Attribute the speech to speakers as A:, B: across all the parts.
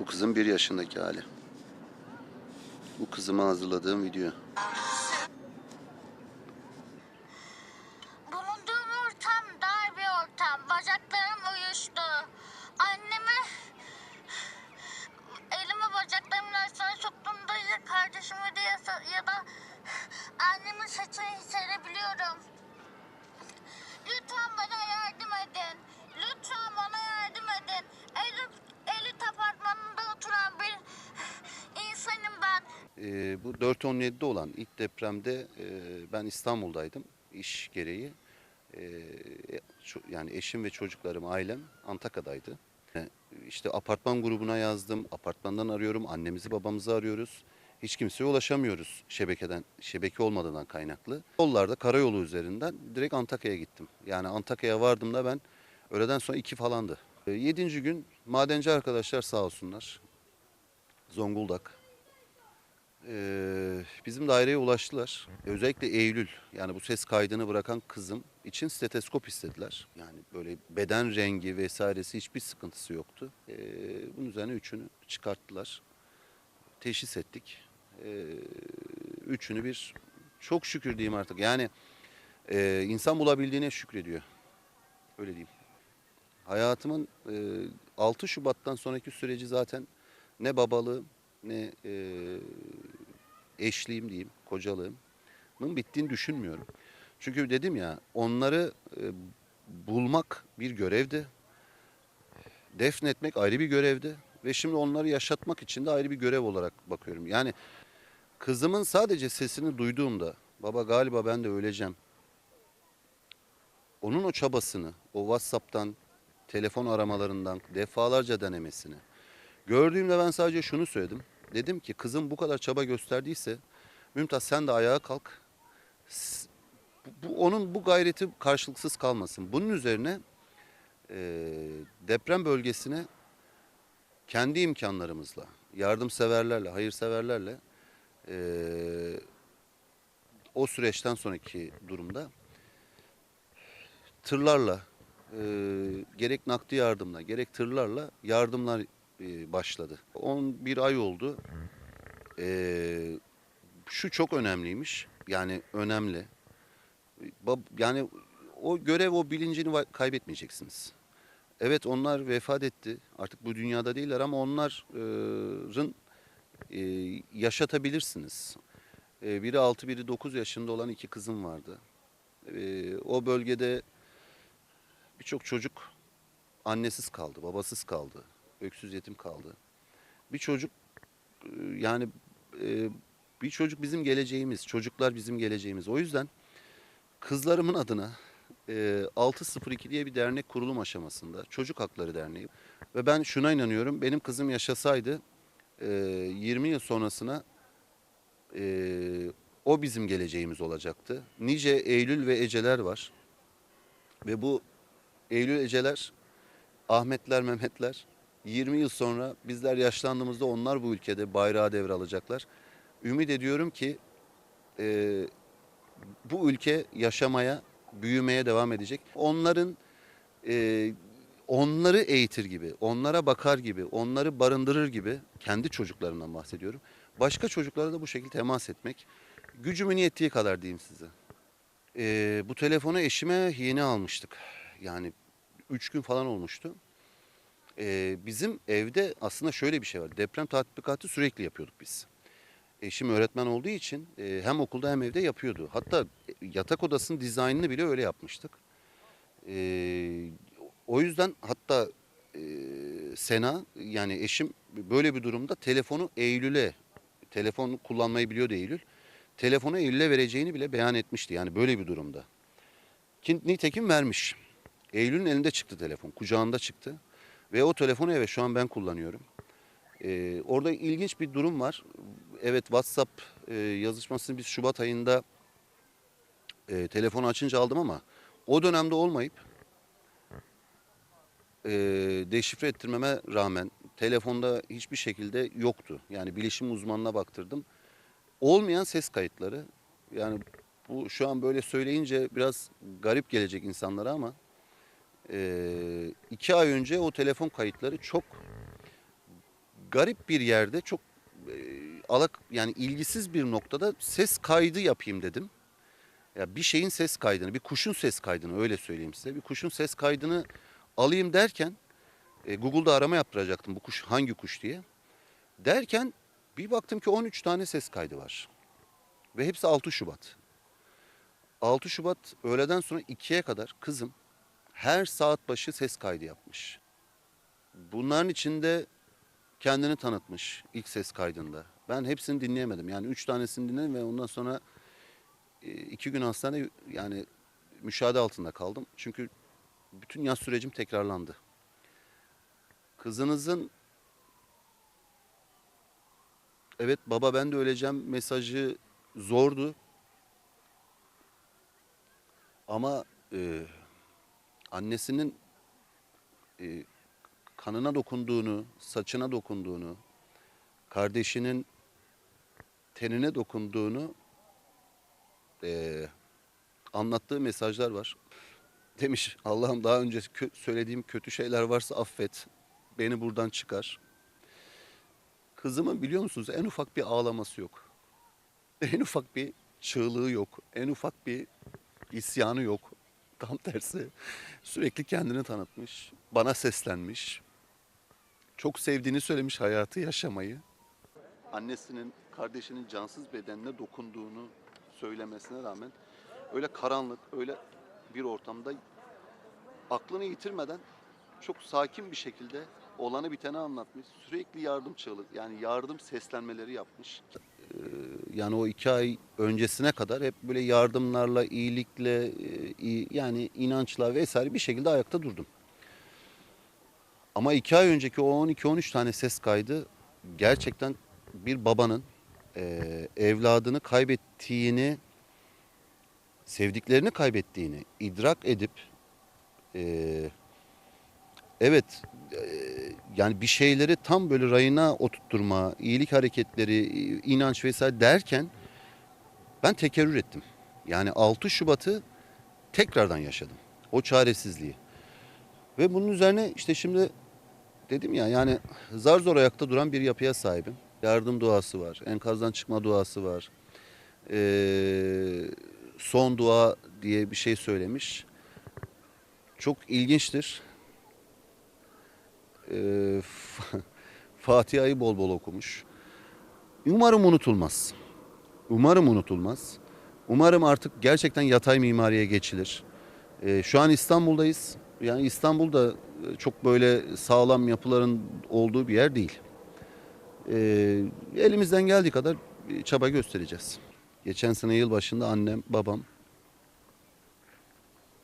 A: Bu kızın bir yaşındaki hali. Bu kızıma hazırladığım video. Ee, bu 4.17'de olan ilk depremde e, ben İstanbul'daydım iş gereği. Ee, ço- yani eşim ve çocuklarım, ailem Antakya'daydı. Ee, İşte apartman grubuna yazdım, apartmandan arıyorum, annemizi babamızı arıyoruz. Hiç kimseye ulaşamıyoruz şebekeden, şebeke olmadığından kaynaklı. Yollarda karayolu üzerinden direkt Antakya'ya gittim. Yani Antakya'ya vardığımda ben öğleden sonra iki falandı. Ee, Yedinci gün madenci arkadaşlar sağ olsunlar. Zonguldak, ee, bizim daireye ulaştılar. Özellikle Eylül yani bu ses kaydını bırakan kızım için steteskop istediler. Yani böyle beden rengi vesairesi hiçbir sıkıntısı yoktu. Ee, bunun üzerine üçünü çıkarttılar. Teşhis ettik. Ee, üçünü bir çok şükür diyeyim artık. Yani e, insan bulabildiğine şükrediyor. Öyle diyeyim. Hayatımın e, 6 Şubat'tan sonraki süreci zaten ne babalığım ne e, eşliğim diyeyim, kocalığımın bittiğini düşünmüyorum. Çünkü dedim ya onları e, bulmak bir görevdi. Defnetmek ayrı bir görevdi. Ve şimdi onları yaşatmak için de ayrı bir görev olarak bakıyorum. Yani kızımın sadece sesini duyduğumda baba galiba ben de öleceğim. Onun o çabasını, o WhatsApp'tan, telefon aramalarından defalarca denemesini, Gördüğümde ben sadece şunu söyledim. Dedim ki kızım bu kadar çaba gösterdiyse Mümtaz sen de ayağa kalk. Bu, onun bu gayreti karşılıksız kalmasın. Bunun üzerine e, deprem bölgesine kendi imkanlarımızla, yardımseverlerle, hayırseverlerle e, o süreçten sonraki durumda tırlarla e, gerek nakdi yardımla gerek tırlarla yardımlar başladı. 11 ay oldu. E, şu çok önemliymiş. Yani önemli. Yani o görev o bilincini kaybetmeyeceksiniz. Evet onlar vefat etti. Artık bu dünyada değiller ama onların e, yaşatabilirsiniz. E, biri 6 biri 9 yaşında olan iki kızım vardı. E, o bölgede birçok çocuk annesiz kaldı, babasız kaldı, öksüz yetim kaldı. Bir çocuk e, yani e, bir çocuk bizim geleceğimiz, çocuklar bizim geleceğimiz. O yüzden kızlarımın adına e, 602 diye bir dernek kurulum aşamasında, Çocuk Hakları Derneği. Ve ben şuna inanıyorum, benim kızım yaşasaydı e, 20 yıl sonrasına e, o bizim geleceğimiz olacaktı. Nice Eylül ve Eceler var. Ve bu Eylül Eceler, Ahmetler, Mehmetler 20 yıl sonra bizler yaşlandığımızda onlar bu ülkede bayrağı devralacaklar. Ümit ediyorum ki e, bu ülke yaşamaya, büyümeye devam edecek. Onların e, onları eğitir gibi, onlara bakar gibi, onları barındırır gibi kendi çocuklarından bahsediyorum. Başka çocuklara da bu şekilde temas etmek gücümün yettiği kadar diyeyim size. E, bu telefonu eşime yeni almıştık. Yani üç gün falan olmuştu. E, bizim evde aslında şöyle bir şey var. Deprem tatbikatı sürekli yapıyorduk biz. Eşim öğretmen olduğu için e, hem okulda hem evde yapıyordu. Hatta yatak odasının dizaynını bile öyle yapmıştık. E, o yüzden hatta e, Sena yani eşim böyle bir durumda telefonu Eylül'e, telefon kullanmayı biliyordu Eylül. Telefonu Eylül'e vereceğini bile beyan etmişti yani böyle bir durumda. Ki nitekim vermiş. Eylül'ün elinde çıktı telefon, kucağında çıktı. Ve o telefonu evet şu an ben kullanıyorum. Ee, orada ilginç bir durum var. Evet WhatsApp e, yazışmasını biz Şubat ayında e, telefonu açınca aldım ama o dönemde olmayıp e, deşifre ettirmeme rağmen telefonda hiçbir şekilde yoktu. Yani bilişim uzmanına baktırdım. Olmayan ses kayıtları yani bu şu an böyle söyleyince biraz garip gelecek insanlara ama e, iki ay önce o telefon kayıtları çok garip bir yerde çok e, alak yani ilgisiz bir noktada ses kaydı yapayım dedim. Ya bir şeyin ses kaydını, bir kuşun ses kaydını öyle söyleyeyim size. Bir kuşun ses kaydını alayım derken e, Google'da arama yaptıracaktım bu kuş hangi kuş diye. Derken bir baktım ki 13 tane ses kaydı var. Ve hepsi 6 Şubat. 6 Şubat öğleden sonra 2'ye kadar kızım her saat başı ses kaydı yapmış. Bunların içinde kendini tanıtmış ilk ses kaydında. Ben hepsini dinleyemedim. Yani üç tanesini dinledim ve ondan sonra e, iki gün hastane yani müşahede altında kaldım. Çünkü bütün yaz sürecim tekrarlandı. Kızınızın evet baba ben de öleceğim mesajı zordu. Ama e, annesinin e, kanına dokunduğunu, saçına dokunduğunu, kardeşinin tenine dokunduğunu eee, anlattığı mesajlar var. Demiş Allah'ım daha önce kö- söylediğim kötü şeyler varsa affet. Beni buradan çıkar. Kızımın biliyor musunuz en ufak bir ağlaması yok. En ufak bir çığlığı yok. En ufak bir isyanı yok. Tam tersi sürekli kendini tanıtmış. Bana seslenmiş. Çok sevdiğini söylemiş hayatı yaşamayı. Annesinin, kardeşinin cansız bedenine dokunduğunu söylemesine rağmen öyle karanlık, öyle bir ortamda aklını yitirmeden çok sakin bir şekilde olanı biteni anlatmış. Sürekli yardım çığlık yani yardım seslenmeleri yapmış. Ee, Yani o iki ay öncesine kadar hep böyle yardımlarla, iyilikle, e, yani inançla vesaire bir şekilde ayakta durdum. Ama iki ay önceki o 12-13 tane ses kaydı gerçekten bir babanın eee, evladını kaybettiğini, sevdiklerini kaybettiğini idrak edip eee, evet eee, yani bir şeyleri tam böyle rayına oturtturma, iyilik hareketleri, inanç vesaire derken ben tekerrür ettim. Yani 6 Şubat'ı tekrardan yaşadım. O çaresizliği. Ve bunun üzerine işte şimdi dedim ya yani zar zor ayakta duran bir yapıya sahibim. Yardım duası var, enkazdan çıkma duası var. Ee, son dua diye bir şey söylemiş. Çok ilginçtir. Ee, Fatiha'yı bol bol okumuş. Umarım unutulmaz. Umarım unutulmaz. Umarım artık gerçekten yatay mimariye geçilir. Ee, şu an İstanbul'dayız. Yani İstanbul'da e, çok böyle sağlam yapıların olduğu bir yer değil. Ee, elimizden geldiği kadar çaba göstereceğiz. Geçen sene yılbaşında annem, babam,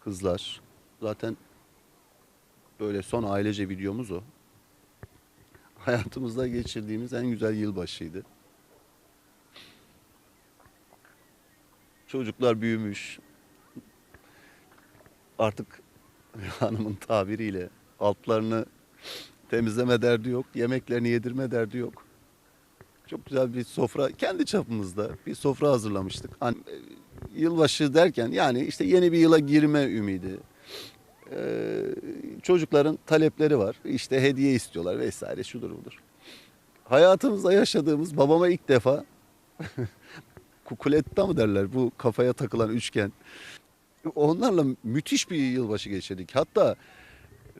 A: kızlar zaten böyle son ailece videomuz o. Hayatımızda geçirdiğimiz en güzel yılbaşıydı. Çocuklar büyümüş. Artık hanımın tabiriyle altlarını temizleme derdi yok. Yemeklerini yedirme derdi yok. Çok güzel bir sofra kendi çapımızda bir sofra hazırlamıştık. Hani, yılbaşı derken yani işte yeni bir yıla girme ümidi. Ee, çocukların talepleri var. İşte hediye istiyorlar vesaire şudur budur. Hayatımızda yaşadığımız babama ilk defa kukuletta mı derler bu kafaya takılan üçgen. Onlarla müthiş bir yılbaşı geçirdik. Hatta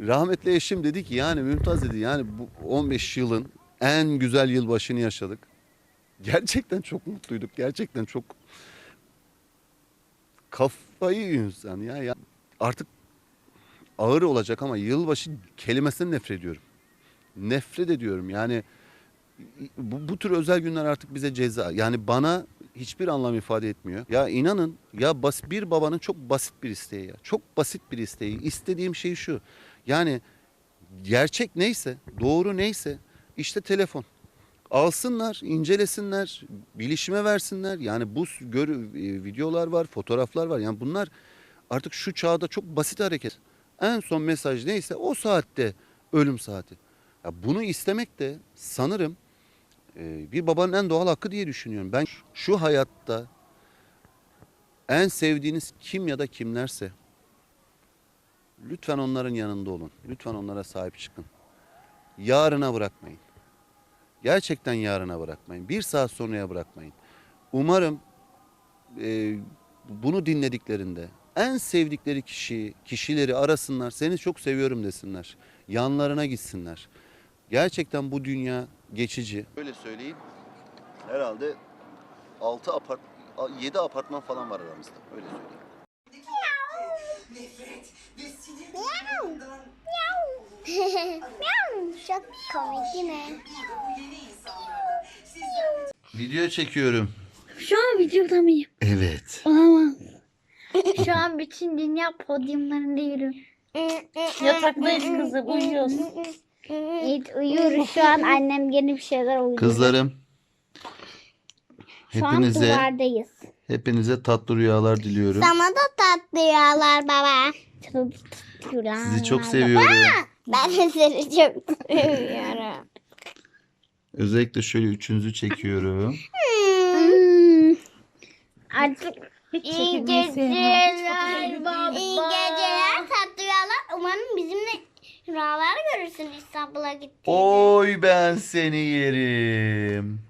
A: rahmetli eşim dedi ki yani Mümtaz dedi yani bu 15 yılın en güzel yılbaşını yaşadık. Gerçekten çok mutluyduk. Gerçekten çok kafayı insan ya. ya. Artık ağır olacak ama yılbaşı kelimesinden nefret ediyorum. Nefret ediyorum. Yani bu, bu tür özel günler artık bize ceza. Yani bana hiçbir anlam ifade etmiyor. Ya inanın ya bas, bir babanın çok basit bir isteği ya. Çok basit bir isteği. İstediğim şey şu. Yani gerçek neyse, doğru neyse işte telefon. Alsınlar, incelesinler, bilişime versinler. Yani bu s- gör, e, videolar var, fotoğraflar var. Yani bunlar artık şu çağda çok basit hareket. En son mesaj neyse o saatte ölüm saati. Ya bunu istemek de sanırım e, bir babanın en doğal hakkı diye düşünüyorum. Ben şu hayatta en sevdiğiniz kim ya da kimlerse lütfen onların yanında olun. Lütfen onlara sahip çıkın. Yarına bırakmayın. Gerçekten yarına bırakmayın. Bir saat sonraya bırakmayın. Umarım e, bunu dinlediklerinde en sevdikleri kişiyi, kişileri arasınlar. Seni çok seviyorum desinler. Yanlarına gitsinler. Gerçekten bu dünya geçici. Öyle söyleyeyim. Herhalde 6 apart 7 apartman falan var aramızda. Öyle söyleyeyim.
B: Nefret ve sinir duygularından
C: Çok komik yine.
A: Video çekiyorum.
D: Şu an videoda mıyım?
A: Evet.
D: Olamaz. Şu an bütün dünya podyumlarında yürüyor. Yataktayız kızım uyuyoruz. Evet uyuyoruz şu an annem gene bir şeyler uyuyor.
A: Kızlarım.
D: Şu an
A: Hepinize
D: duvardayız.
A: hepinize tatlı rüyalar diliyorum.
C: Sana da tatlı rüyalar baba.
A: Sizi çok seviyorum.
C: Ben de seni çok seviyorum.
A: Özellikle şöyle üçünüzü çekiyorum.
D: Hmm. Artık hiç
C: İyi
D: çekilmeyi
C: geceler baba. İyi geceler tatlı rüyalar. Umarım bizimle rüyalar görürsün İstanbul'a gittiğinde.
A: Oy ben seni yerim.